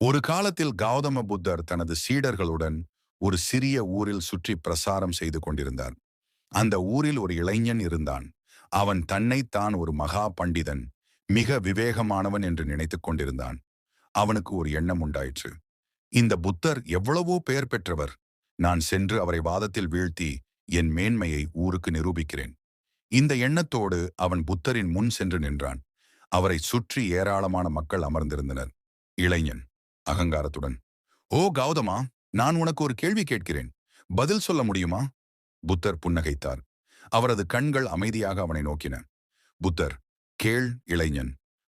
ஒரு காலத்தில் கௌதம புத்தர் தனது சீடர்களுடன் ஒரு சிறிய ஊரில் சுற்றி பிரசாரம் செய்து கொண்டிருந்தார். அந்த ஊரில் ஒரு இளைஞன் இருந்தான். அவன் தன்னைத்தான் ஒரு மகா பண்டிதன் மிக விவேகமானவன் என்று நினைத்துக் கொண்டிருந்தான். அவனுக்கு ஒரு எண்ணம் உண்டாயிற்று. இந்த புத்தர் எவ்வளவோ பெயர் பெற்றவர். நான் சென்று அவரை வாதத்தில் வீழ்த்தி என் மேன்மையை ஊருக்கு நிரூபிக்கிறேன். இந்த எண்ணத்தோடு அவன் புத்தரின் முன் சென்று நின்றான். அவரை சுற்றி ஏராளமான மக்கள் அமர்ந்திருந்தனர். இளைஞன் அகங்காரத்துடன் ஓ கௌதமா நான் உனக்கு ஒரு கேள்வி கேட்கிறேன். பதில் சொல்ல முடியுமா? புத்தர் புன்னகைத்தார். அவரது கண்கள் அமைதியாக அவனை நோக்கின. புத்தர் கேள் இளைஞன்.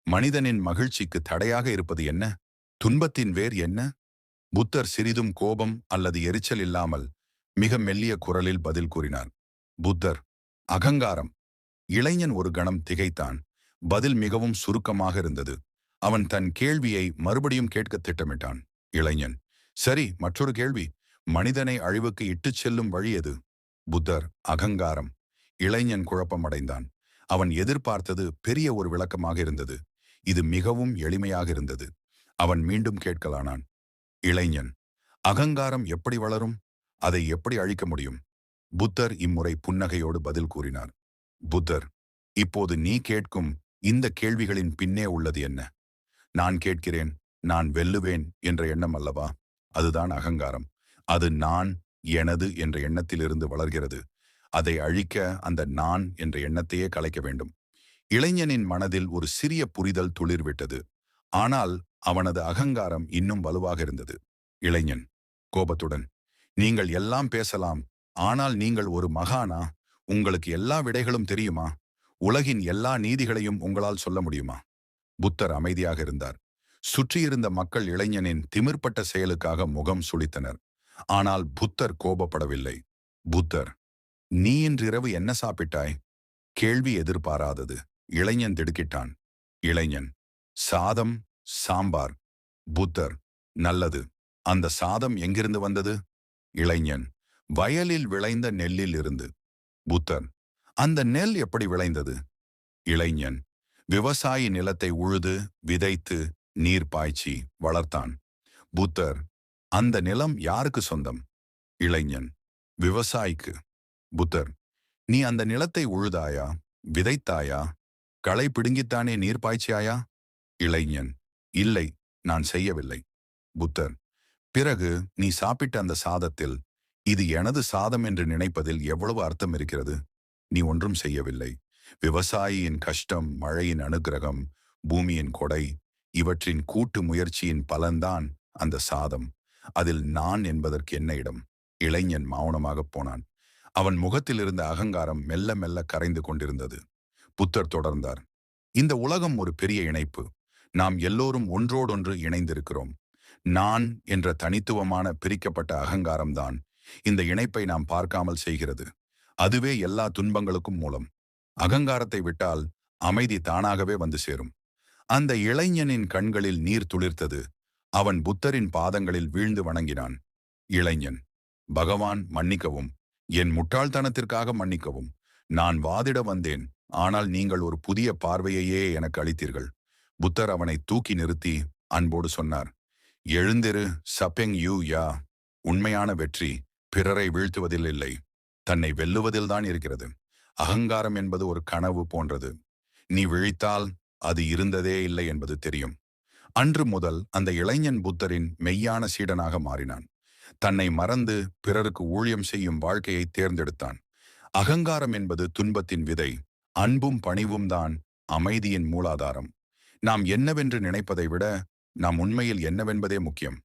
மனிதனின் மகிழ்ச்சிக்கு தடையாக இருப்பது என்ன? துன்பத்தின் வேர் என்ன? புத்தர் சிறிதும் கோபம் அல்லது எரிச்சல் இல்லாமல் மிக மெல்லிய குரலில் பதில் கூறினார். புத்தர் அகங்காரம். இளைஞன் ஒரு கணம் திகைத்தான். பதில் மிகவும் சுருக்கமாக இருந்தது. அவன் தன் கேள்வியை மறுபடியும் கேட்க திட்டமிட்டான். இளைஞன் சரி மற்றொரு கேள்வி. மனிதனை அழிவுக்கு இட்டுச் செல்லும் வழி எது? புத்தர் அகங்காரம். இளைஞன் குழப்பமடைந்தான். அவன் எதிர்பார்த்தது பெரிய ஒரு விளக்கமாக இருந்தது. இது மிகவும் எளிமையாக இருந்தது. அவன் மீண்டும் கேட்கலானான். இளைஞன் அகங்காரம் எப்படி வளரும்? அதை எப்படி அழிக்க முடியும்? புத்தர் இம்முறை புன்னகையோடு பதில் கூறினார். புத்தர் இப்போது நீ கேட்கும் இந்த கேள்விகளின் பின்னே உள்ளது என்ன? நான் கேட்கிறேன் நான் வெல்லுவேன் என்ற எண்ணம் அல்லவா? அதுதான் அகங்காரம். அது நான் எனது என்ற எண்ணத்திலிருந்து வளர்கிறது. அதை அழிக்க அந்த நான் என்ற எண்ணத்தையே கலைக்க வேண்டும். இளைஞனின் மனதில் ஒரு சிறிய புரிதல் துளிர்விட்டது ஆனால் அவனது அகங்காரம் இன்னும் வலுவாக இருந்தது. இளைஞன் கோபத்துடன் நீங்கள் எல்லாம் பேசலாம் ஆனால் நீங்கள் ஒரு மகானா? உங்களுக்கு எல்லா விடைகளும் தெரியுமா? உலகின் எல்லா நீதிகளையும் உங்களால் சொல்ல முடியுமா? புத்தர் அமைதியாக இருந்தார். சுற்றியிருந்த மக்கள் இளைஞனின் திமிர்ப்பட்ட செயலுக்காக முகம் சுளித்தனர். ஆனால் புத்தர் கோபப்படவில்லை. புத்தர் நீ இன்றிரவு என்ன சாப்பிட்டாய்? கேள்வி எதிர்பாராதது. இளைஞன் திடுக்கிட்டான். இளைஞன் சாதம் சாம்பார். புத்தர் நல்லது. அந்த சாதம் எங்கிருந்து வந்தது? இளைஞன் வயலில் விளைந்த நெல்லில் இருந்து புத்தர் அந்த நெல் எப்படி விளைந்தது? இளைஞன் விவசாயி நிலத்தை உழுது விதைத்து நீர் பாய்ச்சி வளர்த்தான். புத்தர் அந்த நிலம் யாருக்கு சொந்தம்? இளைஞன் விவசாயிக்கு. புத்தர் நீ அந்த நிலத்தை உழுதாயா விதைத்தாயா களை பிடுங்கித்தானே நீர் பாய்ச்சியாயா? இளைஞன் இல்லை நான் செய்யவில்லை. புத்தர் பிறகு நீ சாப்பிட்ட அந்த சாதத்தில் இது எனது சாதம் என்று நினைப்பதில் எவ்வளவு அர்த்தம் இருக்கிறது? நீ ஒன்றும் செய்யவில்லை. விவசாயியின் கஷ்டம் மழையின் அனுகிரகம் பூமியின் கொடை இவற்றின் கூட்டு முயற்சியின் பலன்தான் அந்த சாதம். அதில் நான் என்பதற்கு என்ன இடம்? இளைஞன் மௌனமாகப் போனான். அவன் முகத்தில் இருந்த அகங்காரம் மெல்ல மெல்ல கரைந்து கொண்டிருந்தது. புத்தர் தொடர்ந்தார் இந்த உலகம் ஒரு பெரிய இணைப்பு. நாம் எல்லோரும் ஒன்றோடொன்று இணைந்திருக்கிறோம். நான் என்ற தனித்துவமான பிரிக்கப்பட்ட அகங்காரம்தான் இந்த இணைப்பை நாம் பார்க்காமல் செய்கிறது. அதுவே எல்லா துன்பங்களுக்கும் மூலம். அகங்காரத்தை விட்டால் அமைதி தானாகவே வந்து சேரும். அந்த இளைஞனின் கண்களில் நீர் துளிர்த்தது. அவன் புத்தரின் பாதங்களில் வீழ்ந்து வணங்கினான். இளைஞன் பகவான் மன்னிக்கவும். என் முட்டாள்தனத்திற்காக மன்னிக்கவும். நான் வாதிட வந்தேன். ஆனால் நீங்கள் ஒரு புதிய பார்வையையே எனக்கு அளித்தீர்கள். புத்தர் அவனை தூக்கி நிறுத்தி அன்போடு சொன்னார். எழுந்திரு சப்பெங் யூ யா. உண்மையான வெற்றி. பிறரை வீழ்த்துவதில் இல்லை. தன்னை வெல்லுவதில்தான் இருக்கிறது. அகங்காரம் என்பது ஒரு கனவு போன்றது. நீ விழித்தால் அது இருந்ததே இல்லை என்பது தெரியும். அன்று முதல் அந்த இளைஞன் புத்தரின் மெய்யான சீடனாக மாறினான். தன்னை மறந்து பிறருக்கு ஊழியம் செய்யும் வாழ்க்கையை தேர்ந்தெடுத்தான். அகங்காரம் என்பது துன்பத்தின் விதை அன்பும் பணிவும் தான் அமைதியின் மூலாதாரம். நாம் என்னவென்று நினைப்பதை விட நாம் உண்மையில் என்னவென்பதே முக்கியம்.